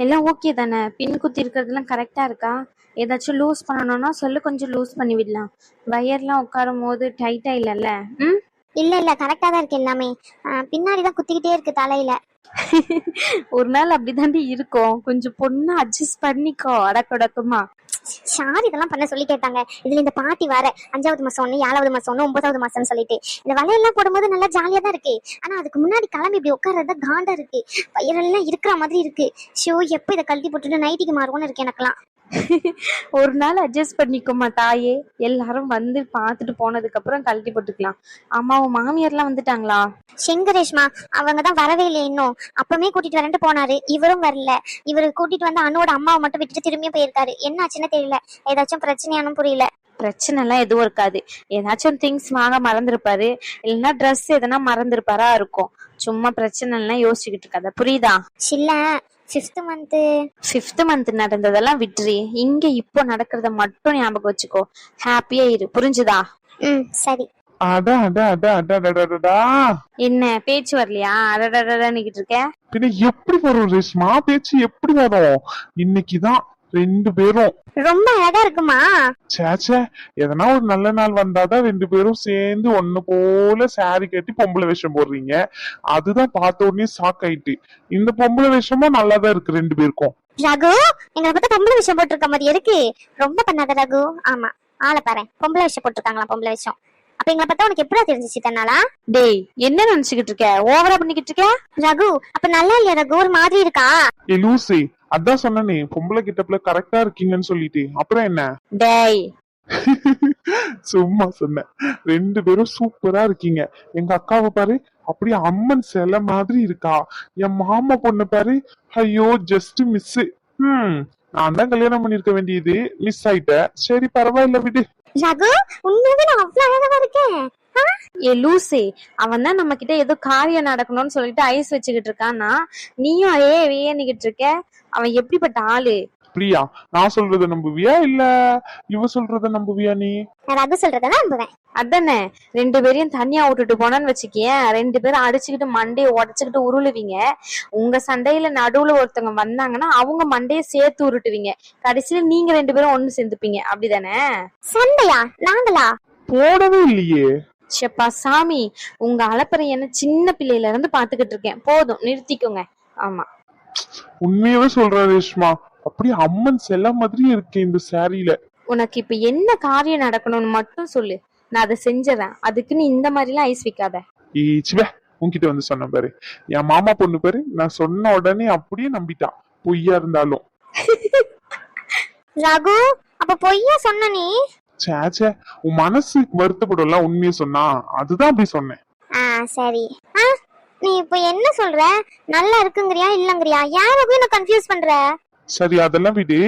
எல்லாம் ஓகே தானே? பின் குத்தி இருக்கிறதுலாம் கரெக்டாக இருக்கா? ஏதாச்சும் லூஸ் பண்ணணும்னா சொல்லு கொஞ்சம் லூஸ் பண்ணி விடலாம். வயர்லாம் உட்காரும் போது டைட்டாக இல்லைல்ல? ம்? இல்லை இல்லை கரெக்டாக தான் இருக்கு எல்லாமே. பின்னாடி தான் குத்திக்கிட்டே இருக்கு தலையில. ஒரு நாள் அப்படிதாண்டி இருக்கும். கொஞ்சம் பொண்ணு அட்ஜஸ்ட் பண்ணிக்கோ. அடக்கடக்கமா ஷார் இதெல்லாம் பண்ண சொல்லி கேட்டாங்க. இதுல இந்த பாட்டி வர அஞ்சாவது மாசம் ஒண்ணு ஏழாவது மாசம் ஒண்ணு ஒன்பதாவது மாசம்னு சொல்லிட்டு. இந்த வலையெல்லாம் போடும்போது நல்லா ஜாலியா தான் இருக்கு. ஆனா அதுக்கு முன்னாடி கிளம்பி இப்படி உட்கார்றது காண்டா இருக்கு. வயிறெல்லாம் இருக்கிற மாதிரி இருக்கு. ஷோ எப்ப இதை கழட்டி போட்டுட்டு நைட்டிக்கு மாறுவோம்னு இருக்கு எனக்கெல்லாம். ஒரு நாள் அட்ஜஸ்ட் பண்ணிக்கோமா தாயே எல்லாரும் வந்து பார்த்துட்டு போனதுக்கு அப்புறம் கழட்டி போட்டுக்கலாம். அம்மாவும் மாமியார்லாம் வந்துட்டாங்களா? செங்கரேஷ்மா அவங்க தான் வரவே இல்லை இன்னும். அப்பமே கூட்டிட்டு வரேன்ட்டு போனாரு. இவரும் வரல. இவரு கூட்டிட்டு வந்து அண்ணோட அம்மாவை மட்டும் விட்டுட்டு திரும்பியும் போயிருக்காரு. என்ன ஆச்சுன்னு தெரியல. ஏதாச்சும் பிரச்சனையானும் புரியல. பிரச்சனை எல்லாம் எதுவும் இருக்காது. ஏதாச்சும் திங்ஸ் வாங்க மறந்துருப்பாரு. இல்லைன்னா ட்ரெஸ் எதனா மறந்துருப்பாரா இருக்கும். சும்மா பிரச்சனை எல்லாம் யோசிச்சுக்கிட்டு இருக்காத. புரியுதா? இல்ல ஃபிஃப்த் மந்த்து ஃபிஃப்த் மந்த் நடந்ததெல்லாம் விட்டுரு இங்க இப்போ நடக்கிறத மட்டும் ஞாபகம் வச்சுக்கோ. ஹாப்பியா இரு. புரிஞ்சுதா? ம் சரி. அட அட அட அட அட, அடடா. என்ன பேச்சு வரலையா? அடடடன்னு இருக்க? பின்ன எப்படி வரும் ரேஷ்மா? பேச்சு எப்படி வரும்? இன்னைக்குதான் ரெண்டு பேரும். ரொம்ப அழகா இருக்குமா? சேச்சே எதனா ஒரு நல்ல நாள் வந்தாதான் ரெண்டு பேரும் சேர்ந்து ஒண்ணு போல saree கட்டி பொம்பளை வேஷம் போடுறீங்க. அதுதான் பார்த்த உடனே ஷாக் ஆயிட்டு. இந்த பொம்பளை வேஷமும் நல்லாதான் இருக்கு ரெண்டு பேருக்கும். ரகு எங்களை பார்த்தா பொம்பளை விஷயம் போட்டிருக்க மாதிரி இருக்கு. ரொம்ப பண்ணாத ரகு. ஆமா ஆளை பாரு பொம்பளை விஷயம் போட்டிருக்காங்களா பொம்பளை விஷயம் அப்ப எங்களை பார்த்தா உனக்கு எப்படி தெரிஞ்சிச்சு தன்னாலா டேய் என்ன நினைச்சுக்கிட்டு இருக்க? ஓவரா பண்ணிக்கிட்டு இருக்க? ரகு அப்ப நல்லா இல்லையா ரகு? ஒரு மாதிரி இருக்கா? ஏ லூசி. அதான் சொன்னனே பொம்பளை கிட்டப்ல கரெக்டா இருக்கீங்கன்னு சொல்லிட்டு. அப்புறம் என்ன? டேய். சும்மா சொன்னேன். ரெண்டு பேரும் சூப்பரா இருக்கீங்க. எங்க அக்காவை பாரு அப்படியே அம்மன் சிலை மாதிரி இருக்கா. என் மாமா பொண்ணு பாரு ஐயோ ஜஸ்ட் மிஸ் ஹம் நான் தான் கல்யாணம் பண்ணிருக்க வேண்டியது. மிஸ் ஆயிட்டேன். சரி பரவாயில்ல விடு. ரகு உண்மையாவே நான் அவ்வளவு அழகா இருக்கேன்? ஏ லூசே அவன் தான் நம்ம கிட்ட ஏதோ காரியம் நடக்கணும்னு சொல்லிட்டு ஐஸ் வச்சுக்கிட்டு இருக்கான்னா நீயும் ஏ வேணிக்கிட்டு இருக்க? அவன் எப்படிப்பட்ட ஆளு? பிரியா நான் சொல்றத நம்புவியா இல்ல இவ சொல்றத நம்புவியா நீ? நான் ரகு சொல்றதான் நம்புவேன். அதானே ரெண்டு பேரையும் தனியா விட்டுட்டு போனான்னு வச்சுக்கேன் ரெண்டு பேரும் அடிச்சுக்கிட்டு மண்டையை உடச்சுக்கிட்டு உருளுவீங்க. உங்க சண்டையில நடுவுல ஒருத்தவங்க வந்தாங்கன்னா அவங்க மண்டையை சேர்த்து உருட்டுவீங்க. கடைசியில நீங்க ரெண்டு பேரும் ஒண்ணு சேர்ந்துப்பீங்க. அப்படிதானே? சண்டையா? நாங்களா? போடவே இல்லையே. ஷப்பா சாமி உங்க அலப்பறை என்ன சின்ன பிள்ளையில இருந்து பாத்துக்கிட்டு இருக்கேன். போதும் நிறுத்திக்கோங்க. ஆமா. உண்மையாவே சொல்ற ரேஷ்மா அப்படியே அம்மன் சிலை மாதிரி இருக்கு இந்த சாரியில. உனக்கு இப்ப என்ன காரியம் நடக்கணும்னு மட்டும் சொல்லு. நான் அதை செஞ்சிடறேன். அதுக்கு நீ இந்த மாதிரி எல்லாம் ஐஸ் வைக்காத. ஈச்சுவே உன்கிட்ட வந்து சொன்ன பாரு. என் மாமா பொண்ணு பாரு. நான் சொன்ன உடனே அப்படியே நம்பிட்டான் பொய்யா இருந்தாலும். ரகு அப்ப பொய்யா சொன்ன நீ? சேச்சே உன் மனசு வருத்தப்படும்ல உண்மையை சொன்னா? அதுதான் அப்படி சொன்னேன். ஆ சரி. ஆ நீ இப்ப என்ன சொல்ற? நல்லா இருக்குங்கறியா இல்லங்கறியா? ஏன் ரகு என்ன கன்ஃபியூஸ் பண்ற? சரி அதெல்லாம் விடு.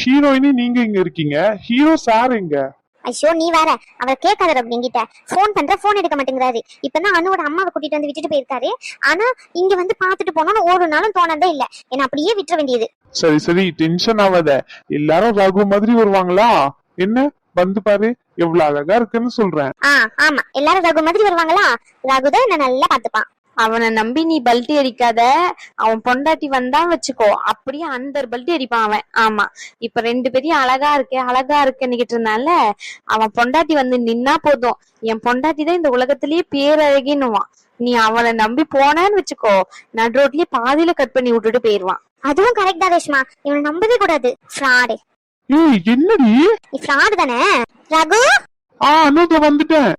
ஹீரோயினி நீங்க இங்க இருக்கீங்க. ஹீரோ சார் எங்க? ஐயோ நீ வேற. அவர் கேட்காத ரகு என்கிட்ட. ஃபோன் பண்ற ஃபோன் எடுக்க மாட்டேங்கிறாரு. இப்பதான் அனுவோட அம்மாவை கூட்டிட்டு வந்து விட்டுட்டு போயிருக்காரு. ஆனா இங்க வந்து பாத்துட்டு போனோம்னு ஒரு நாளும் தோணதே இல்ல. என்ன அப்படியே விட்டுற வேண்டியது. சரி சரி. டென்ஷன் ஆகாத. எல்லாரும் ரகு மாதிரி வருவாங்களா? என்ன? வந்து பாரு எவ்வளவு அழகா இருக்குன்னு சொல்றேன். ஆ ஆமா. எல்லாரும் ரகு மாதிரி வருவாங்களா? ரகு தான் என்ன நல்லா பாத்துப்பான் அவனை நம்பி நீ பல்ட்டி அடிக்காத. அவன் பொண்டாட்டி வந்தான் வச்சுக்கோ. அப்படியே அந்த பல்ட்டி அடிப்பான் அவன். ஆமா. இப்ப ரெண்டு பேரையும் அழகா இருக்கே அழகா இருக்குன்னுகிட்டு இருந்தால அவன் பொண்டாட்டி வந்து நின்னா போதும். என் பொண்டாட்டி தான் இந்த உலகத்திலேயே பேரழகின்னுவான். நீ அவனை நம்பி போனான்னு வச்சுக்கோ. நடு ரோட்லயே பாதியில கட் பண்ணி விட்டுட்டு போயிருவான். அதுவும் கரெக்ட் தான் ரேஷ்மா. இவனை நம்பவே கூடாது. ஃப்ராடு ஏய் என்னடி? நீ ஃப்ராடு தானே? ரகு? ஆ அனுத வந்துட்டேன்.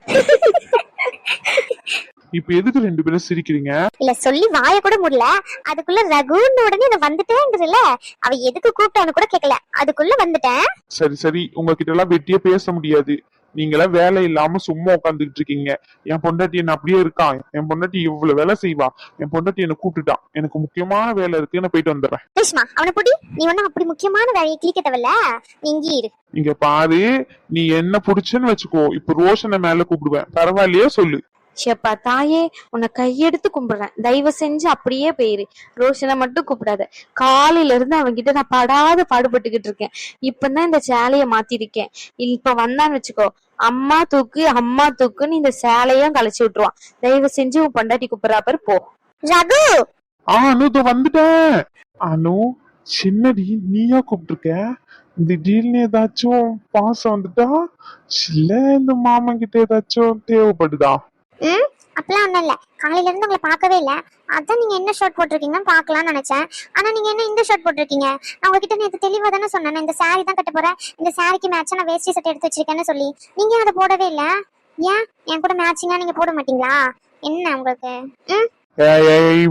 இப்ப எதுக்கு ரெண்டு பேரும் சிரிக்கிறீங்க? இல்ல சொல்லி வாய கூட முடியல அதுக்குள்ள ரகுன்னு உடனே நான் வந்துட்டேங்கிறல அவ எதுக்கு கூப்பிட்டான்னு கூட கேட்கல அதுக்குள்ள வந்துட்டேன். சரி சரி. உங்ககிட்ட எல்லாம் வெட்டியே பேச முடியாது. நீங்களாம் வேலை இல்லாம சும்மா உட்காந்துக்கிட்டு இருக்கீங்க. என் பொண்டாட்டி என்ன அப்படியே இருக்கான் என் பொண்டாட்டி இவ்வளவு வேலை செய்வா? என் பொண்டாட்டி என்ன கூப்பிட்டுட்டான் எனக்கு முக்கியமான வேலை இருக்கு நான் போயிட்டு வந்துடுறேன். ரேஷ்மா அவனை புடி நீ ஒன்னும் அப்படி முக்கியமான வேலையை கிளிக்க தேவையில்ல. நீ இங்கே இரு. இங்க பாரு நீ என்ன புடிச்சுன்னு வச்சுக்கோ. இப்ப ரோஷனை மேல கூப்பிடுவேன். பரவாயில்லையா சொல்லு. ஷப்பா தாயே உன்னை கையெடுத்து கும்பிடுறேன். தயவு செஞ்சு அப்படியே போயிரு. ரோஷனை மட்டும் கூப்பிடாத. காலையில இருந்து அவன்கிட்ட நான் படாத பாடுபட்டுக்கிட்டு இருக்கேன். இப்பதான் இந்த சேலைய மாத்திருக்கேன். இப்ப வந்தான்னு வச்சுக்கோ. அம்மா தூக்கு அம்மா தூக்குன்னு இந்த சேலையும் கலைச்சு விட்டுருவான் தயவு செஞ்சு உன் பொண்டாட்டி கூப்பிடுறா பாரு போ. ரகு! ஆ அனு இதோ வந்துட்டேன். அனு சின்னடி நீயா கூப்பிட்டுருக்க? திடீர்னு ஏதாச்சும் பாசம் வந்துட்டா? இல்ல இந்த மாமன் கிட்ட ஏதாச்சும் தேவைப்படுதா? அப்படிலாம் ஒன்றும் ஒண்ணும் இல்ல. காலையில இருந்து உங்களை பார்க்கவே இல்ல. அதான் நீங்க என்ன ஷர்ட் போட்டிருக்கீங்கன்னு பார்க்கலாம்னு நினைச்சேன். ஆனா நீங்க என்ன இந்த ஷர்ட் போட்டிருக்கீங்க? நான் உங்ககிட்ட நேற்று தெளிவா தானே சொன்னேன். இந்த சாரி தான் கட்ட போறேன். இந்த சாரிக்கு மேட்சா நான் வேஷ்டி சட்டை எடுத்து வச்சிருக்கேன்னு சொல்லி. நீங்க அதை போடவே இல்ல? ஏன்? என் கூட மேட்சிங்கா நீங்க போட மாட்டீங்களா? என்ன உங்களுக்கு? ம்? ஏய்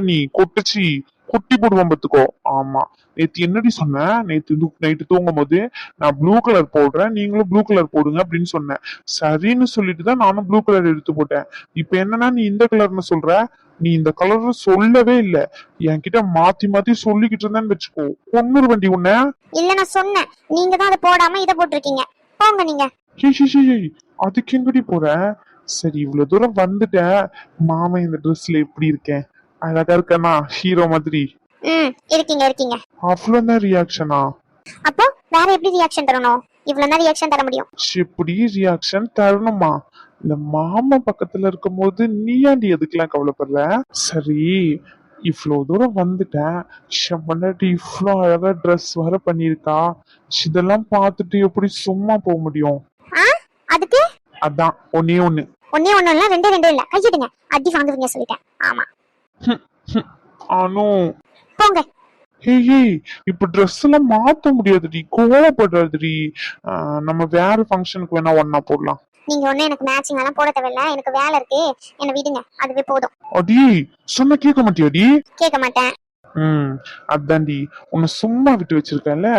நீ கொட்டுச்சு. குட்டி போடுவோம் பத்துக்கோ ஆமா. நேத்து என்னடி சொன்ன? நேத்து நைட்டு தூங்கும் போது நான் ப்ளூ கலர் போடுறேன் நீங்களும் ப்ளூ கலர் போடுங்க அப்படின்னு சொன்னேன். சரின்னு சொல்லிட்டு தான் நானும் ப்ளூ கலர் எடுத்து போட்டேன். இப்ப என்னன்னா நீ இந்த கலர்னு சொல்ற? நீ இந்த கலர் சொல்லவே இல்ல. என்கிட்ட மாத்தி மாத்தி சொல்லிக்கிட்டு இருந்தேன்னு வச்சுக்கோ. பொண்ணுரு வண்டி உன்ன. இல்ல நான் சொன்னேன். நீங்க தான் அதை போடாம இதை போட்டிருக்கீங்க. போங்க நீங்க. அதுக்கு எங்கடி போற? சரி இவ்வளவு தூரம் வந்துட்டேன். மாமன் இந்த ட்ரெஸ்ல எப்படி இருக்கேன்? அழகா இருக்கேனா? ஹீரோ மாதிரி. ம் இருக்கீங்க இருக்கீங்க. அவ்வளவுதான் ரியாக்ஷனா அப்போ வேற எப்படி ரியாக்ஷன் தரணும்? இவ்வளவு ரியாக்ஷன் தர முடியும். இப்படி ரியாக்ஷன் தரணுமா? இந்த மாமா பக்கத்துல இருக்கும்போது நீ ஏன்டி எதுக்கெல்லாம் கவலைப்படுற? சரி இவ்வளவு தூரம் வந்துட்டேன் முன்னாடி இவ்வளோ அழகா ட்ரெஸ் வர பண்ணியிருக்கா. இதெல்லாம் பார்த்துட்டு எப்படி சும்மா போக முடியும்? அதுக்கு? அதான் ஒன்னே ஒண்ணு. ஒன்னே ஒண்ணும் இல்ல ரெண்டே ரெண்டு இல்ல. கையிடுங்க. அடி வாங்குவீங்க சொல்லிட்டேன். ஆமா. ஆனோ போங்க. ஹே ஹே இப்ப ட்ரெஸ் எல்லாம் மாத்த முடியாதுடி. கோவப்படுறதுடி. நம்ம வேற ஃபங்க்ஷனுக்கு வேணா ஒன்னா போடலாம். நீங்க ஒண்ணு எனக்கு மேட்சிங் எல்லாம் போட தேவையில்ல. எனக்கு வேலை இருக்கு. என்ன விடுங்க. அதுவே போதும். அடி சொன்ன கேட்க மாட்டியாடி? கேட்க மாட்டேன். ம் அதான்டி. உன்னை சும்மா விட்டு வச்சிருக்கேன்ல.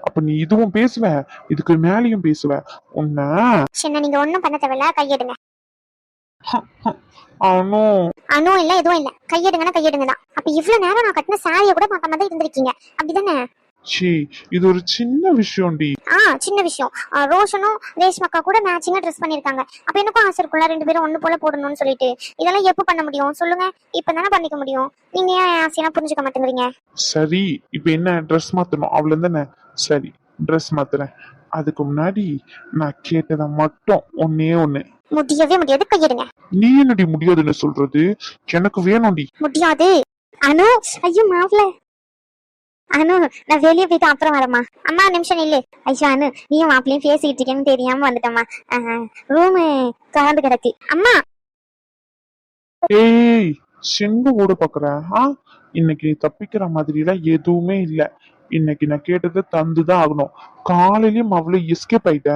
அப்ப நீ இதுவும் பேசுவ. இதுக்கு மேலேயும் பேசுவ. உன்னை சின்ன நீங்க ஒண்ணும் பண்ண தேவையில்ல. கையெடுங்க. ஆனோ அணு இல்ல எதுவும் இல்ல. கையெடுங்கன்னா கையெடுங்க தான் அப்ப இவ்வளவு நேரம் நான் கட்டின சாரியை கூட பார்க்காம தான் இருந்திருக்கீங்க. அப்படிதானே? ச்சீ இது ஒரு சின்ன விஷயம்டி. ஆ சின்ன விஷயம். ரோஷனும் ரேஷ்மக்கா கூட மேட்சிங்கா ட்ரெஸ் பண்ணிருக்காங்க அப்ப எனக்கும் ஆசை இருக்கும்ல ரெண்டு பேரும் ஒண்ணு போல போடணும்னு சொல்லிட்டு. இதெல்லாம் எப்ப பண்ண முடியும்? சொல்லுங்க. இப்ப தானே பண்ணிக்க முடியும். நீங்க ஏன் ஆசையெல்லாம் புரிஞ்சுக்க மாட்டேங்கிறீங்க? சரி இப்ப என்ன? ட்ரெஸ் மாத்தணும். அவ்வளவு தானே சரி ட்ரெஸ் மாத்துறேன். அதுக்கு முன்னாடி நான் கேட்டதை மட்டும் ஒன்னே ஒண்ணு. முடியவே முடியாது கையெடுங்க. நீ என்னடி முடியாதுன்னு சொல்றது? எனக்கு வேணும்டி. முடியாது. அனு ஐயோ மாவுல. அனு நான் வெளியே போயிட்டு அப்புறம் வரமா அம்மா நிமிஷம் நில்லு. ஐயோ அனு நீயும் மாப்பிளையும் பேசிக்கிட்டு இருக்கேன்னு தெரியாம வந்துட்டம்மா. ரூமு திறந்து கிடக்கு. அம்மா! ஏய் செங்க ஓட பாக்குற ஆ இன்னைக்கு நீ தப்பிக்கிற மாதிரி எல்லாம் எதுவுமே இல்ல. இன்னைக்கு நான் கேட்டதை தந்துதான் ஆகணும். காலையிலயும் அவ்வளவு எஸ்கேப் ஆயிட்ட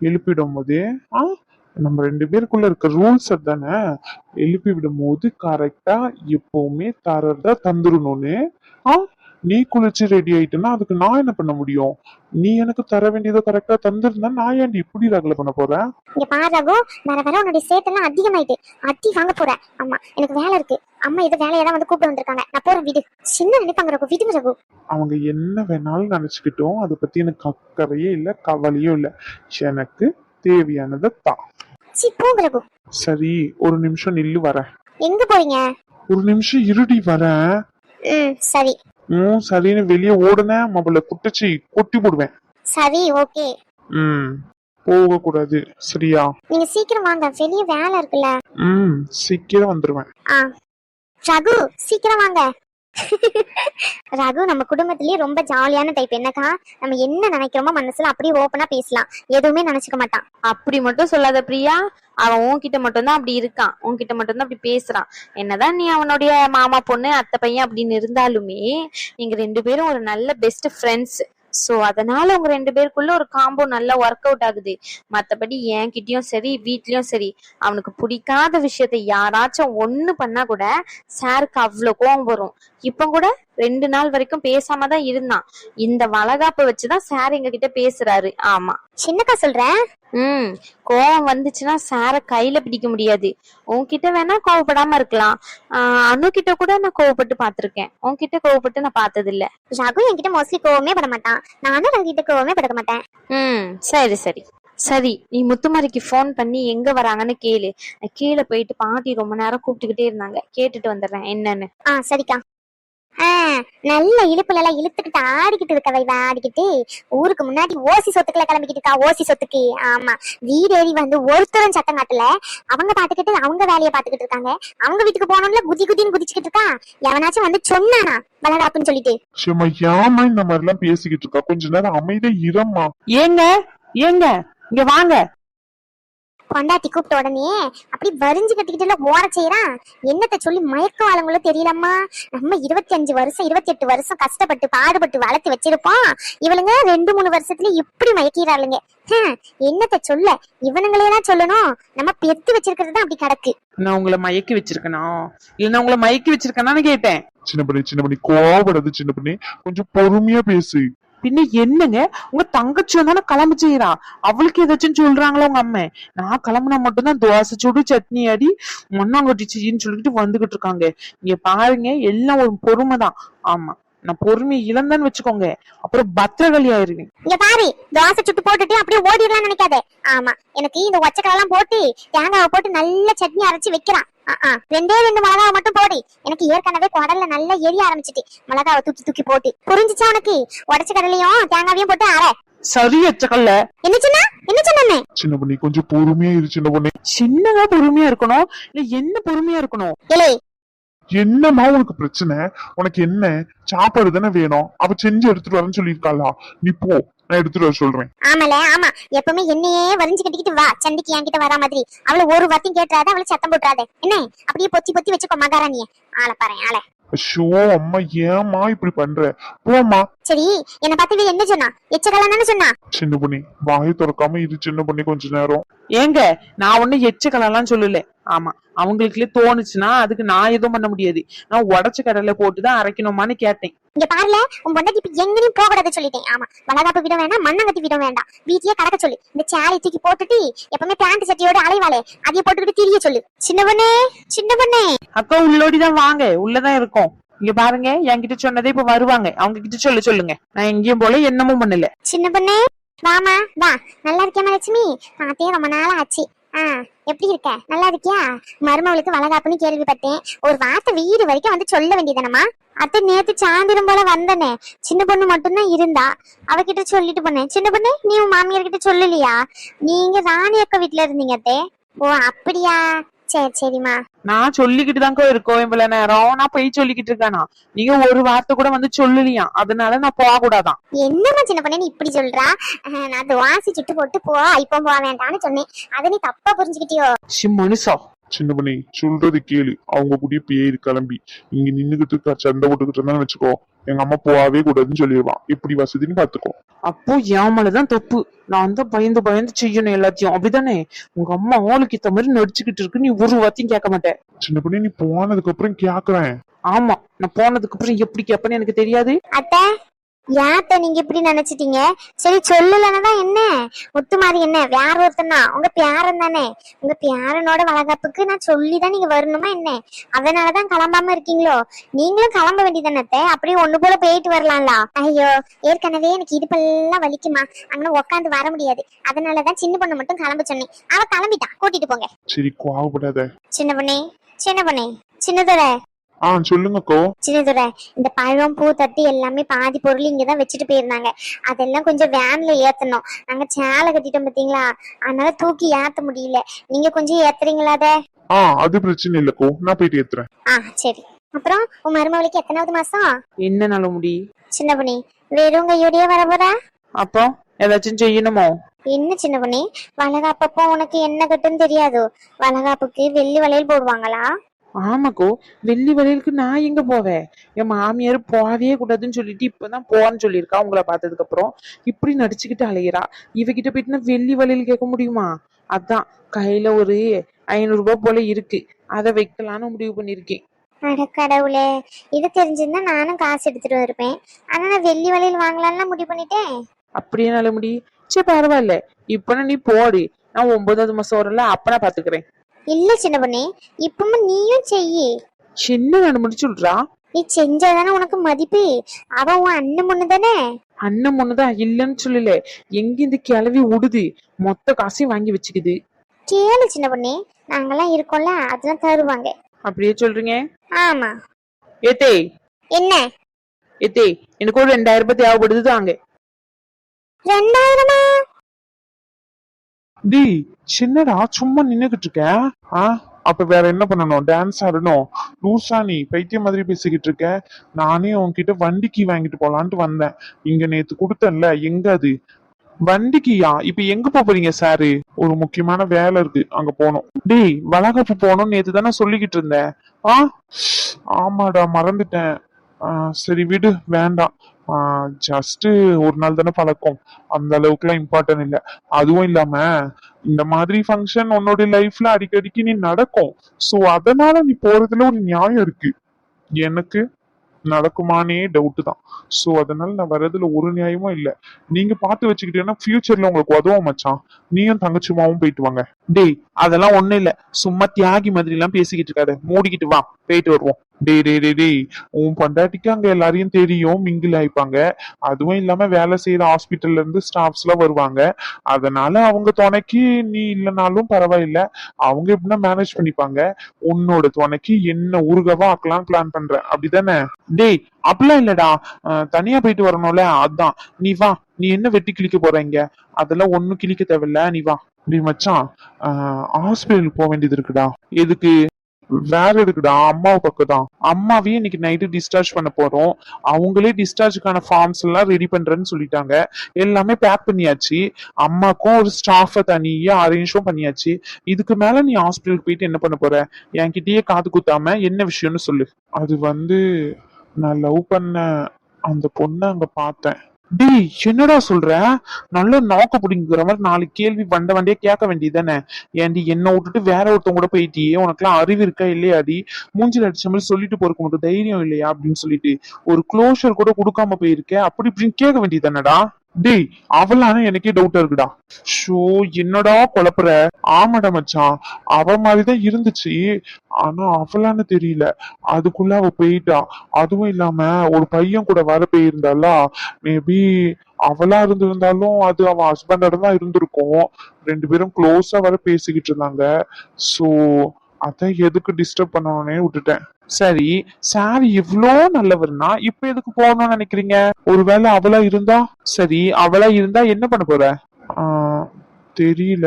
எழுப்பிடும் போது ஆ நம்ம ரெண்டு பேருக்குள்ள இருக்க ரூல்ஸ் தானே எழுப்பி விடும் போது கரெக்டா எப்பவுமே தரதா தந்துடணும்னு ஆ நீ குளிச்சு ரெடி ஆயிட்டேன்னா அதுக்கு நான் என்ன பண்ண முடியும்? நீ எனக்கு தர வேண்டியதை கரெக்டா தந்திருந்தா நான் ஏன்டி இப்படி ரகல பண்ண போறேன் இங்க பாரு ரகு வர வர உன்னுடைய சேட்டெல்லாம் அதிகமாயிட்டு அடி வாங்க போறேன் ஆமா எனக்கு வேலை இருக்கு. அம்மா ஏதோ வேலையை தான் வந்து கூப்பிட்டு வந்திருக்காங்க. நான் போறேன் வீடு. சின்ன நினைப்பாங்க ரகு விடுங்க ரகு. அவங்க என்ன வேணாலும் நினைச்சுக்கிட்டோம் அதை பத்தி எனக்கு அக்கறையே இல்ல கவலையும் இல்ல. எனக்கு தேவையானதை தான் சி போங்க ரகு. சரி ஒரு நிமிஷம் நில்லு வரேன். எங்க போறீங்க? ஒரு நிமிஷம் இருடி வரேன். ம் சரி. ம் சரின்னு வெளியே ஓடுனேன். மொபைல குட்டிச்சு கொட்டி போடுவேன். சரி ஓகே ம் போக கூடாது. சரியா? நீங்க சீக்கிரம் வாங்க. வெளியே வேலை இருக்குல்ல. ம் சீக்கிரம் வந்துருவேன். ஆ. ரகு சீக்கிரம் வாங்க. ரகு நம்ம குடும்பத்திலேயே ரொம்ப ஜாலியான டைப் என்னக்கா? நம்ம என்ன நினைக்கிறோமோ மனசுல அப்படியே ஓப்பனா பேசலாம். எதுவுமே நினைச்சுக்க மாட்டான். அப்படி மட்டும் சொல்லாத பிரியா. அவன் உன்கிட்ட மட்டும்தான் அப்படி இருக்கான். உன்கிட்ட மட்டும்தான் அப்படி பேசுறான். என்னதான் நீ அவனுடைய மாமா பொண்ணு அத்தை பையன் அப்படின்னு இருந்தாலுமே நீங்க ரெண்டு பேரும் ஒரு நல்ல பெஸ்ட் ஃப்ரெண்ட்ஸ் சோ அதனால உங்க ரெண்டு பேருக்குள்ள ஒரு காம்போ நல்லா ஒர்க் அவுட் ஆகுது. மத்தபடி என்கிட்டயும் சரி வீட்லயும் சரி அவனுக்கு பிடிக்காத விஷயத்த யாராச்சும் ஒண்ணு பண்ணா கூட சாருக்கு அவ்வளவு கோவம் வரும். இப்ப கூட ரெண்டு நாள் வரைக்கும் பேசாம தான் இருந்தான். இந்த வளகாப்ப வச்சுதான் சார் எங்க கிட்ட பேசுறாரு. ஆமா. சின்னக்கா சொல்றேன். ம் கோவம் வந்துச்சுன்னா சார கையில பிடிக்க முடியாது. உன்கிட்ட வேணா கோவப்படாம இருக்கலாம். ஆஹ் அனு கிட்ட கூட நான் கோவப்பட்டு பாத்திருக்கேன் உன்கிட்ட கோவப்பட்டு நான் பார்த்தது இல்ல ரகு என்கிட்ட மோஸ்ட்லி கோவமே பட மாட்டான். நானும் ரகு கிட்ட கோவமே படுக்க மாட்டேன். ம் சரி சரி. சரி நீ முத்துமாரிக்கு ஃபோன் பண்ணி எங்க வராங்கன்னு கேளு. கீழே போயிட்டு பாட்டி ரொம்ப நேரம் கூப்பிட்டுக்கிட்டே இருந்தாங்க. கேட்டுட்டு வந்துடுறேன். என்னன்னு? ஆ சரிக்கா. நல்ல இழுப்புல எல்லாம் இழுத்துக்கிட்டு ஆடிக்கிட்டு இருக்கவை இவ ஆடிக்கிட்டு. ஊருக்கு முன்னாடி ஓசி சொத்துக்குள்ள கிளம்பிக்கிட்டு இருக்கா ஓசி சொத்துக்கு. ஆமா. வீடேறி வந்து ஒருத்தரும் சத்தம் காட்டல. அவங்க பாத்துக்கிட்டு அவங்க வேலையை பாத்துக்கிட்டு இருக்காங்க. அவங்க வீட்டுக்கு போனோம்ல குதி குதின்னு குதிச்சுக்கிட்டு இருக்கா? எவனாச்சும் வந்து சொன்னானா வளடாப்புன்னு சொல்லிட்டு. சும்மா ஏமா இந்த மாதிரி எல்லாம் பேசிக்கிட்டு இருக்கா? கொஞ்ச நேரம் அமைதியா இரம்மா. ஏங்க ஏங்க இங்க வாங்க. பொண்டாட்டி கூப்பிட்ட உடனே அப்படி வரிஞ்சு கட்டிக்கிட்டு ஓர செய்யறான் என்னத்த சொல்லி மயக்கம் ஆளுங்களோ தெரியலம்மா. நம்ம இருபத்தி அஞ்சு வருஷம் இருபத்தி எட்டு வருஷம் கஷ்டப்பட்டு பாடுபட்டு வளர்த்து வச்சிருப்போம். இவளுங்க ரெண்டு மூணு வருஷத்துல இப்படி மயக்கிறாளுங்க என்னத்த சொல்ல? இவனுங்களே தான் சொல்லணும். நம்ம பெத்து வச்சிருக்கிறது தான் அப்படி கிடக்கு நான் உங்களை மயக்கி வச்சிருக்கேனா? இல்ல உங்களை மயக்கி வச்சிருக்கேனான்னு கேட்டேன். சின்ன பண்ணி சின்ன பண்ணி கோவப்படாது சின்ன பண்ணி. கொஞ்சம் பொறுமையா பேசு. பின்ன என்னங்க? உங்க தங்கச்சி வந்தானே கிளம்பு செய்யறான் அவளுக்கு ஏதாச்சும் சொல்றாங்களா உங்க அம்மா? நான் கிளம்புனா மட்டும்தான் தோசை சுடு சட்னி அடி மண்ணாங்கொட்டி செய்யின்னு சொல்லிட்டு வந்துகிட்டு இருக்காங்க. இங்க பாருங்க எல்லாம் ஒரு பொறுமை தான் ஆமா நான் பொறுமை இழந்தேன்னு வச்சுக்கோங்க. அப்புறம் பத்திரகாளி ஆயிருவேன் இங்க பாரு தோசை சுட்டு போட்டுட்டு அப்படியே ஓடிடலாம் நினைக்காத. ஆமா. எனக்கு இந்த ஒச்சக்காயெல்லாம் போட்டு தேங்காவை போட்டு நல்ல சட்னி அரைச்சு வைக்கிறான். ரெண்டே ரெண்டு மிளகாவை மட்டும் போடு. எனக்கு ஏற்கனவே குடல்ல நல்லா எரிய ஆரம்பிச்சிட்டு. மிளகாவை தூக்கி தூக்கி போட்டு. புரிஞ்சுச்சா உனக்கு? உடச்ச கடலையும் தேங்காவையும் போட்டு அரை. சரி எச்சக்கல்ல என்ன சொன்னா? என்ன சொன்னே சின்ன பண்ணி கொஞ்சம் பொறுமையா இரு சின்ன பண்ணி. சின்னதா பொறுமையா இருக்கணும்? இல்ல என்ன பொறுமையா இருக்கணும்? இலே என்னம்மா உனக்கு பிரச்சனை? உனக்கு என்ன? சாப்பாடு தானே வேணும். அவ செஞ்சு எடுத்துட்டு வரேன்னு சொல்லியிருக்காளா? நீ போ. நான் எடுத்துட்டு வர சொல்றேன். ஆமால ஆமா. எப்பவுமே என்னையே வரிஞ்சு கட்டிக்கிட்டு வா. சண்டைக்கு என்கிட்ட வரா மாதிரி. அவளை ஒரு வார்த்தையும் கேட்டுறாத அவளை சத்தம் போட்டுறாத. என்ன? அப்படியே பொத்தி பொத்தி வச்சுக்கோ மகாராணிய. ஆளை பாரு ஆளை. ஐயோ அம்மா ஏம்மா இப்படி பண்ற? போம்மா. சரி என்னை பார்த்து என்ன சொன்னா? எச்சகலாம் தானே சொன்னா? சின்ன பண்ணி வாயை திறக்காம இரு சின்ன பண்ணி கொஞ்ச நேரம். ஏங்க நான் ஒண்ணு எச்சக்கலாம் சொல்லல. ஆமா. அவங்களுக்குள்ளே தோணுச்சுன்னா அதுக்கு நான் எதுவும் பண்ண முடியாது. நான் உடச்ச கடலை போட்டுதான் அரைக்கணுமான்னு கேட்டேன். இங்க பாருல உன் பொண்டாட்டி இப்ப எங்கேயும் போக சொல்லிட்டேன். ஆமா. வளகாப்பு விட வேண்டாம் மண்ணங்கட்டி விட வேண்டாம். வீட்லயே கடக்க சொல்லு. இந்த சேலை தூக்கி போட்டுட்டு எப்பவுமே பேண்ட் சட்டியோட அலைவாளே அதைய போட்டுக்கிட்டு திரிய சொல்லு. சின்ன பொண்ணே சின்ன பொண்ணே. அக்கா உள்ளோடிதான் வாங்க. உள்ளதான் இருக்கோம். இங்க பாருங்க என்கிட்ட சொன்னதே இப்ப வருவாங்க. அவங்க கிட்ட சொல்ல சொல்லுங்க. நான் எங்கேயும் போல என்னமும் பண்ணல. சின்ன பொண்ணே வாமா வா. நல்லா இருக்கியா லட்சுமி பார்த்தே ரொம்ப நாள் ஆச்சு ஆ எப்படி இருக்க? நல்லா இருக்கியா? மருமவளுக்கு வளகாப்புன்னு கேள்விப்பட்டேன். ஒரு வார்த்தை வீடு வரைக்கும் வந்து சொல்ல வேண்டியதானம்மா? அத்தை நேத்து சாயந்திரம் போல வந்தனே. சின்ன பொண்ணு மட்டும்தான் இருந்தா. அவகிட்ட சொல்லிட்டு போனேன். சின்ன பொண்ணு நீ உன் மாமியார்கிட்ட சொல்லலையா? நீங்க ராணி அக்கா வீட்டுல இருந்தீங்க அத்தே. ஓ அப்படியா? சரி சரிம்மா. நான் சொல்லிக்கிட்டு தாங்க இருக்கோம் இவ்வளவு நேரம். நான் போய் சொல்லிக்கிட்டு இருக்கானா? நீங்க ஒரு வார்த்தை கூட வந்து சொல்லலையா? அதனால நான் போக கூடாதான் என்னம்மா சின்ன பொண்ணு நீ இப்படி சொல்றா? நான் துவாசி சுட்டு போட்டு போ இப்போ போக வேண்டாம்னு சொன்னேன். அதை நீ தப்பா புரிஞ்சுக்கிட்டியோ? சி மனுஷா. சின்ன பண்ணி சொல்றது கேளு. அவங்க கூடயே பேரு கிளம்பி. இங்க நின்னுகிட்டு இருக்கா சண்டை போட்டுக்கிட்டு இருந்தான்னு வச்சுக்கோ. எங்க அம்மா போகவே கூடாதுன்னு சொல்லிடுவான் எப்படி வசதின்னு பாத்துக்கோ. அப்போ என் மேலதான் தப்பு. நான் தான் பயந்து பயந்து செய்யணும் எல்லாத்தையும். அப்படிதானே? உங்க அம்மா ஆளுக்கு ஏத்த மாதிரி நடிச்சுக்கிட்டு இருக்கு. நீ ஒரு வார்த்தையும் கேட்க மாட்டேன். சின்ன பண்ணி நீ போனதுக்கு அப்புறம் கேக்குறேன். ஆமா. நான் போனதுக்கு அப்புறம் எப்படி கேப்பேன்னு எனக்கு தெரியாது. அத்தை யாத்த நீங்க இப்படி நினைச்சிட்டீங்க? சரி சொல்லலன்னா என்ன? முத்துமாரி என்ன? வேற ஒருத்தன்? தான் உங்க பேரன் தானே. உங்க பேரனோட வளகாப்புக்கு நான் சொல்லிதான் நீங்க வரணுமா என்ன? அதனாலதான் கிளம்பாம இருக்கீங்களோ? நீங்களும் கிளம்ப வேண்டியதானே அப்படியே ஒண்ணு போல போயிட்டு வரலாம்ல. ஐயோ ஏற்கனவே எனக்கு இடுப்பெல்லாம் வலிக்குமா? அங்கே உட்காந்து வர முடியாது. அதனாலதான் சின்ன பொண்ணு மட்டும் கிளம்ப சொன்னேன். அவ கிளம்பிட்டா. கூட்டிட்டு போங்க. சரி கோவப்படாத. சின்ன பொண்ணே சின்ன பொண்ணே சின்னதுரை ஆ சொல்லுங்கக்கோ. சின்னதுரை இந்த பழம் பூ தட்டு எல்லாமே பாதி பொருள் இங்கதான் வச்சுட்டு போயிருந்தாங்க. அதெல்லாம் கொஞ்சம் வேன்ல ஏத்தணும். நாங்க சேலை கட்டிட்டோம் பாத்தீங்களா? அதனால தூக்கி ஏத்த முடியல. நீங்க கொஞ்சம் ஏத்துறீங்களா அத? ஆ அது பிரச்சனை இல்லக்கோ. நான் போயிட்டு ஏத்துறேன். ஆ சரி. அப்புறம் உன் மருமவளுக்கு எத்தனாவது மாசம்? என்ன நல்ல முடி? சின்ன பொண்ணி வெறும் கையோடய வர போறா? அப்போ ஏதாச்சும் செய்யணுமோ? என்ன சின்ன பொண்ணி? வளகாப்பப்போ உனக்கு என்ன கட்டுன்னு தெரியாதோ? வளகாப்புக்கு வெள்ளி வளையல் போடுவாங்களா? ஆமாக்கோ வெள்ளி வளையலுக்கு நான் எங்க போவேன்? என் மாமியார் போகவே கூடாதுன்னு சொல்லிட்டு இப்பதான் போன்னு சொல்லியிருக்கா உங்களை பார்த்ததுக்கு அப்புறம் இப்படி நடிச்சுக்கிட்டு அலையிறா. இவகிட்ட போயிட்டு நான் வெள்ளி வளையல் கேட்க முடியுமா? அதான் கையில ஒரு ஐநூறு ரூபாய் போல இருக்கு. அதை வைக்கலான்னு முடிவு பண்ணிருக்கேன் அட கடவுளே இது தெரிஞ்சிருந்தா நானும் காசு எடுத்துட்டு வருப்பேன் ஆனா நான் வெள்ளி வளையல் வாங்கலாம்னு முடிவு பண்ணிட்டேன். அப்படியே நல்ல முடி சரி பரவாயில்ல. இப்ப நீ போடு. நான் ஒன்பதாவது மாசம் வரல அப்ப நான் பாத்துக்கிறேன். இல்ல சின்ன பொண்ணே இப்பவும் நீயும் செய்யி. சின்ன நான் விட்றா நீ செஞ்சாதானே உனக்கு மதிப்பு? அவ உன் அண்ணன் பொண்ணு தானே? அண்ணன் ஒண்ணுதான் இல்லைன்னு சொல்லல. எங்க இந்த கிளவி உடுது? மொத்த காசையும் வாங்கி வச்சுக்குது. கேளு சின்ன பொண்ணே நாங்கெல்லாம் இருக்கோம்ல அதெல்லாம் தருவாங்க. அப்படியே சொல்றீங்க? ஆமா. ஏத்தே. என்ன? எத்தே எனக்கு ஒரு ரெண்டாயிரம் ரூபாய் தேவைப்படுது தாங்க ரெண்டாயிரமா? டி சின்னடா சும்மா நின்னுகிட்டு இருக்க ஆ? அப்ப வேற என்ன பண்ணணும்? டான்ஸ் ஆடணும். லூசா நீ பைத்தியம் மாதிரி பேசிக்கிட்டு இருக்க நானே உன்கிட்ட வண்டிக்கு வாங்கிட்டு போலான்ட்டு வந்தேன். இங்க நேத்து கொடுத்தேன்ல எங்க அது? வண்டிக்கியா இப்ப எங்க போறீங்க சாரு ஒரு முக்கியமான வேலை இருக்கு. அங்க போனோம் டேய் வளகாப்பு போனோம் நேத்து தானே சொல்லிக்கிட்டு இருந்தேன். ஆ? ஆமாடா மறந்துட்டேன். ஆ, சரி விடு வேண்டாம். ஜஸ்ட் ஒரு நாள் தானே பழக்கம். அந்த அளவுக்குலாம் இம்பார்ட்டன்ட் இல்ல. அதுவும் இல்லாம இந்த மாதிரி ஃபங்க்ஷன் உன்னோட லைஃப்ல அடிக்கடிக்கு நீ நடக்கும். சோ அதனால நீ போறதுல ஒரு நியாயம் இருக்கு. எனக்கு நடக்குமானே டவுட் தான். சோ அதனால நான் வர்றதுல ஒரு நியாயமும் இல்ல. நீங்க பார்த்து வச்சுக்கிட்டீங்கன்னா ஃபியூச்சர்ல உங்களுக்கு உதவும் மச்சான். நீயும் தங்கச்சிமாவும் போயிட்டு வாங்க. டேய் அதெல்லாம் ஒண்ணும் இல்ல. சும்மா தியாகி மாதிரி எல்லாம் பேசிக்கிட்டு இருக்காரு மூடிக்கிட்டு வா. போயிட்டு வருவோம். டேய் டே டே டேய். உன் பொண்டாட்டிக்கு அங்க எல்லாரையும் தெரியும் மிங்கில் ஆயிப்பாங்க. அதுவும் இல்லாம வேலை செய்யற ஹாஸ்பிட்டல்ல இருந்து ஸ்டாஃப்ஸ் எல்லாம் வருவாங்க. அதனால அவங்க துணைக்கு நீ இல்லைனாலும் பரவாயில்ல. அவங்க எப்படின்னா மேனேஜ் பண்ணிப்பாங்க. உன்னோட துணைக்கு என்ன ஊருகவா ஆக்கலாம் பிளான் பண்ற. அப்படிதானே? டேய் அப்படிலாம் இல்லடா. தனியா போயிட்டு வரணும்ல. அதான். நீ வா. நீ என்ன வெட்டி கிழிக்க போறீங்க அதெல்லாம் ஒண்ணும் கிழிக்க தேவையில்ல. நீ வா. நீ மச்சான் ஹாஸ்பிட்டல் போக வேண்டியது இருக்குடா. எதுக்கு? வேற இருக்குடா அம்மாவை பக்கம் தான் அம்மாவையும் இன்னைக்கு நைட்டு டிஸ்சார்ஜ் பண்ண போறோம். அவங்களே டிஸ்சார்ஜுக்கான ஃபார்ம்ஸ் எல்லாம் ரெடி பண்றேன்னு சொல்லிட்டாங்க. எல்லாமே பேக் பண்ணியாச்சு. அம்மாக்கும் ஒரு ஸ்டாஃபை தனியா அரேஞ்சும் பண்ணியாச்சு. இதுக்கு மேல நீ ஹாஸ்பிட்டலுக்கு போயிட்டு என்ன பண்ண போற? என்கிட்டயே காது குத்தாம என்ன விஷயம்னு சொல்லு. அது வந்து நான் லவ் பண்ண அந்த பொண்ணை அங்க பார்த்தேன். டேய் என்னடா சொல்ற? நல்ல நாக்க பிடிங்கிற மாதிரி நாலு கேள்வி வண்ட வண்டியா கேட்க வேண்டியதானே ஏன்டி என்ன விட்டுட்டு வேற ஒருத்தவங்க கூட போயிட்டியே? உனக்குலாம் அறிவு இருக்கா இல்லையாடி? மூஞ்சில அடிச்ச மாதிரி சொல்லிட்டு போறதுக்கு உனக்கு தைரியம் இல்லையா அப்படின்னு சொல்லிட்டு. ஒரு க்ளோஷர் கூட கொடுக்காம போயிருக்க. அப்படி இப்படின்னு கேட்க வேண்டியதானடா டேய் அவளான எனக்கே டவுட் இருக்குடா. ஷோ என்னடா குழப்புற? ஆமாடா மச்சான் அவ மாதிரிதான் இருந்துச்சு. ஆனா அவளான்னு தெரியல. அதுக்குள்ள அவ போயிட்டா. அதுவும் இல்லாம ஒரு பையன் கூட வர போயிருந்தாளா? மேபி அவளா இருந்திருந்தாலும் அது அவன் ஹஸ்பண்டோட தான் இருந்திருக்கும். ரெண்டு பேரும் க்ளோஸா வர பேசிக்கிட்டு இருந்தாங்க. சோ அதான் எதுக்கு டிஸ்டர்ப் பண்ணணும்னே விட்டுட்டேன். சரி சாரி இவ்ளோ நல்லவர்னா இப்ப எதுக்கு போகணும்னு நினைக்கிறீங்க? ஒருவேளை அவளா இருந்தா? சரி அவளா இருந்தா என்ன பண்ண போற? ஆஹ், தெரியல.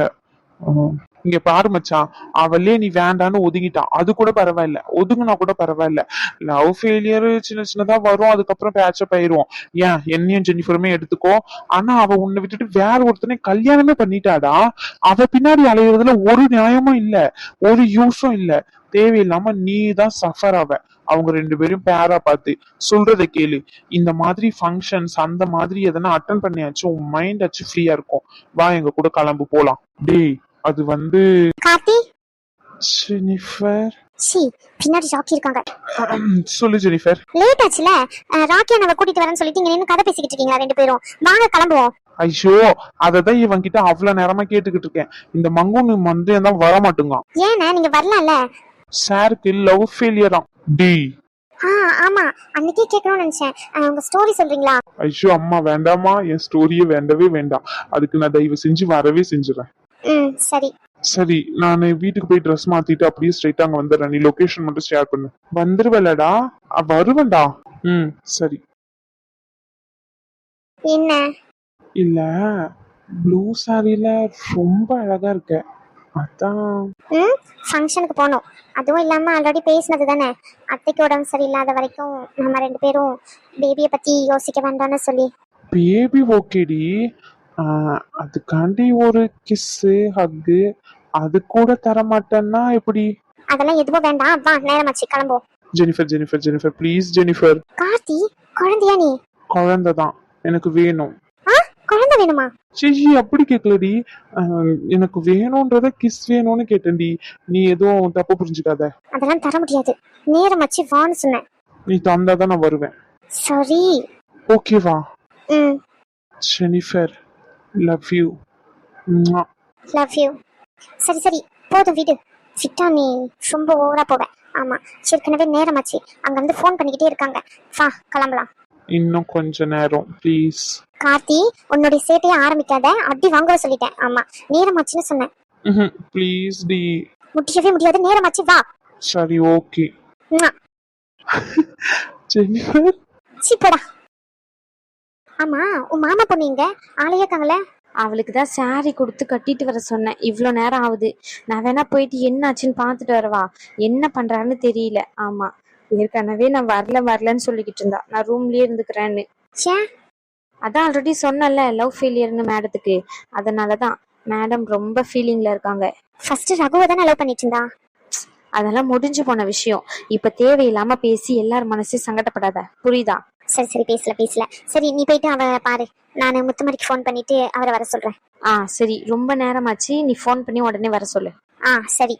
ஆஹ், இங்க பாரு மச்சான் அவளே நீ வேண்டான்னு ஒதுங்கிட்டான் அது கூட பரவாயில்ல. ஒதுங்கினா கூட பரவாயில்ல. லவ் ஃபெயிலியர் சின்ன சின்னதா வரும் அதுக்கப்புறம் பேட்சப் ஆயிரும். ஏன்? என்னையும் ஜெனிஃபருமே எடுத்துக்கோ. ஆனா அவ உன்னை விட்டுட்டு வேற ஒருத்தனை கல்யாணமே பண்ணிட்டாடா. அவ பின்னாடி அலையிறதுல ஒரு நியாயமும் இல்ல. ஒரு யூஸும் இல்ல. தேவையில்லாம நீ தான் சஃபர் ஆவ. அவங்க ரெண்டு பேரும் பேரா பார்த்து சொல்றத கேளு. இந்த மாதிரி ஃபங்க்ஷன்ஸ் அந்த மாதிரி எதனா அட்டன் பண்ணியாச்சும் உன் மைண்ட் ஆச்சு ஃப்ரீயா இருக்கும். வா எங்க கூட கிளம்பு போலாம். டேய் அது வந்து கார்த்தி? ஜெனிஃபர். சி பின்னாடி ராக்கி இருக்காங்க. சொல்லு ஜெனிஃபர். லேட் ஆச்சுல. அஹ், ராக்கி நம்ம கூட்டிட்டு வரேன்னு சொல்லிட்டு இங்க நின்னு கதை பேசிக்கிட்டு இருக்கீங்களா ரெண்டு பேரும்? வாங்க கிளம்புவோம். ஐயோ அததான் இவன் கிட்ட அவ்வளவு நேரமா கேட்டுக்கிட்டு இருக்கேன். இந்த மங்குன்னு வந்து தான் வர மாட்டுங்க ஏண்ணே நீங்க வரலாம்ல. சாருக்கு லவ் ஃபெயிலியராம் டி. ஆ ஆமா. அன்னைக்கே கேட்கணும்னு நினைச்சேன். உங்க ஸ்டோரி சொல்றீங்களா? ஐயோ அம்மா வேண்டாமா? என் ஸ்டோரியே வேண்டவே வேண்டாம். அதுக்கு நான் தயவு செஞ்சு வரவே செஞ்சுறேன். ம் சரி. சரி நான் வீட்டுக்கு போய் ட்ரெஸ் மாத்திட்டு அப்படியே ஸ்ட்ரைட்டா அங்க வந்துடுறேன். நீ லொகேஷன் மட்டும் ஷேர் பண்ணு. வந்துருவலடா. அ, வருவேன்டா. ம் சரி. என்ன? இல்ல ப்ளூ சாரியில ரொம்ப அழகா இருக்க. அதான். ம் ஃபங்க்ஷனுக்கு போகணும் அதுவும் இல்லாம ஆல்ரெடி பேசினது தானே. அத்தைக்கு உடம்பு சரியில்லாத வரைக்கும் நம்ம ரெண்டு பேரும் பேபியை பத்தி யோசிக்க வேண்டாம்னு சொல்லி. பேபி ஓகேடி அதுக்காண்டி ஒரு கிஸ்ஸு ஹக்கு அது கூட தர மாட்டேன்னா எப்படி? அதெல்லாம் எதுவும் வேண்டாம். வா நேரமாச்சு. கிளம்புவோம் Jennifer Jennifer Jennifer please Jennifer Karthi குழந்தையா நீ? குழந்தை தான். எனக்கு வேணும். ஆ? குழந்தை வேணுமா? சிஜி அப்படி கேட்கலடி. எனக்கு வேணும்ன்றத கிஸ் வேணும்னு கேட்டேன்டி. நீ எதுவும் தப்பு புரிஞ்சுக்காத. அதெல்லாம் தர முடியாது. நேரமாச்சு வான்னு சொன்னேன். நீ தந்தாதான் நான் வருவேன். சரி ஓகேவா ம். Jennifer love you love you சரி சரி. போதும் விடு. ஃபிட்டா நீ ரொம்ப ஓவரா போவேன் ஆமா. ஏற்கனவே நேரமாச்சு. அங்க வந்து ஃபோன் பண்ணிக்கிட்டே இருக்காங்க. வா கிளம்பலாம். இன்னும் கொஞ்ச நேரம் ப்ளீஸ் கார்த்தி உன்னுடைய சேட்டையை ஆரம்பிக்காத. அடி வாங்குற சொல்லிட்டேன். ஆமா. நேரமாச்சுன்னு சொன்னேன். ப்ளீஸ் டி. முடியவே முடியாது. நேரமாச்சு வா. சரி ஓகே. ஜெனிஃபர் சி போடா. ஆமா உன் மாமா பொண்ணு இங்க ஆளையே அவளுக்கு தான் saree கொடுத்து கட்டிட்டு வர சொன்னேன். இவ்வளோ நேரம் ஆகுது. நான் வேணா போயிட்டு என்ன ஆச்சுன்னு பார்த்துட்டு வரவா? என்ன பண்றான்னு தெரியல. ஆமா ஏற்கனவே நான் வரல வரலன்னு சொல்லிக்கிட்டு இருந்தா. நான் ரூம்லயே இருந்துக்கிறேன்னு. அதான் ஆல்ரெடி சொன்னல லவ் ஃபெயிலியர்னு மேடத்துக்கு அதனாலதான் மேடம் ரொம்ப ஃபீலிங்ல இருக்காங்க. ஃபர்ஸ்ட் ரகுவை தானே லவ் பண்ணிட்டு இருந்தா? அதெல்லாம் முடிஞ்சு போன விஷயம். இப்ப தேவையில்லாம பேசி எல்லார் மனசையும் சங்கடப்படாத. புரியுதா? சரி சரி பேசல பேசல. சரி நீ போயிட்டு அவ பாரு. நான் முத்துமணிக்கு ஃபோன் பண்ணிட்டு அவரை வர சொல்றேன். ஆ சரி. ரொம்ப நேரமாச்சு. நீ ஃபோன் பண்ணி உடனே வர சொல்லு. ஆ சரி.